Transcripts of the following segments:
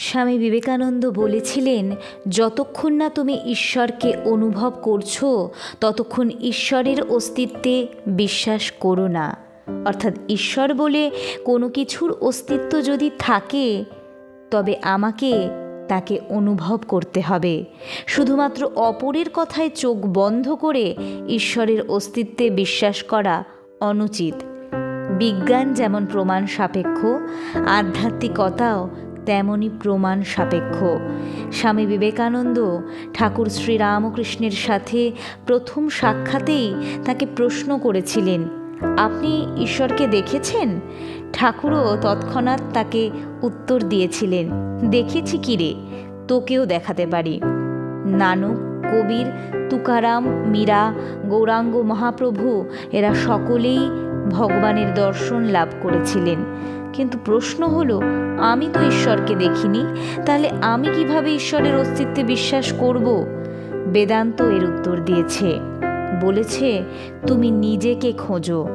স্বামী বিবেকানন্দ বলেছিলেন, যতক্ষণ না তুমি ঈশ্বরকে অনুভব করছ, ততক্ষণ ঈশ্বরের অস্তিত্বে বিশ্বাস করো না। অর্থাৎ ঈশ্বর বলে কোনো কিছুর অস্তিত্ব যদি থাকে, তবে আমাকে তাকে অনুভব করতে হবে। শুধুমাত্র অপরের কথায় চোখ বন্ধ করে ঈশ্বরের অস্তিত্বে বিশ্বাস করা অনুচিত। বিজ্ঞান যেমন প্রমাণ সাপেক্ষ, আধ্যাত্মিকতাও তেমনই প্রমাণ সাপেক্ষ। স্বামী বিবেকানন্দ ঠাকুর শ্রীরামকৃষ্ণের সাথে প্রথম সাক্ষাতেই তাকে প্রশ্ন করেছিলেন, আপনি ঈশ্বরকে দেখেছেন? ঠাকুরও তৎক্ষণাৎ তাকে উত্তর দিয়েছিলেন, দেখেছি কি রে, তোকেও দেখাতে পারি। নানক, কবির, তুকারাম, মীরা, গৌরাঙ্গ মহাপ্রভু এরা সকলেই ভগবানের দর্শন লাভ করেছিলেন। কিন্তু প্রশ্ন হলো, আমি তো ঈশ্বরকে দেখিনি, তাহলে আমি কীভাবে ঈশ্বরের অস্তিত্বে বিশ্বাস করব? বেদান্ত এর উত্তর দিয়েছে, বলেছে, তুমি নিজেকে খোঁজো,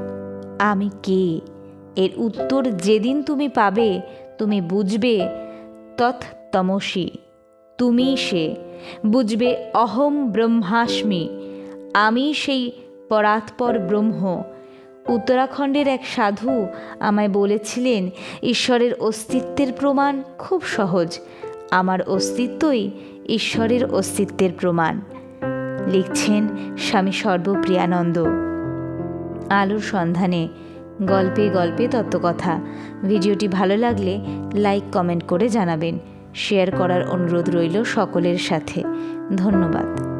আমি কে এর উত্তর, যেদিন তুমি পাবে, তুমি বুঝবে তৎতমসি তুমি সে। বুঝবে, অহম ব্রহ্মাস্মি আমি সেই পরাৎপর ব্রহ্ম উত্তরাখণ্ডের এক সাধু আমায় বলেছিলেন, ঈশ্বরের অস্তিত্বের প্রমাণ খুব সহজ। আমার অস্তিত্বই ঈশ্বরের অস্তিত্বের প্রমাণ। লিখছেন স্বামী সর্বপ্রিয়ানন্দ। আলোর সন্ধানে গল্পে গল্পে তত্ত্বকথা। ভিডিওটি ভালো লাগলে লাইক, কমেন্ট করে জানাবেন। শেয়ার করার অনুরোধ রইল সকলের সাথে। ধন্যবাদ।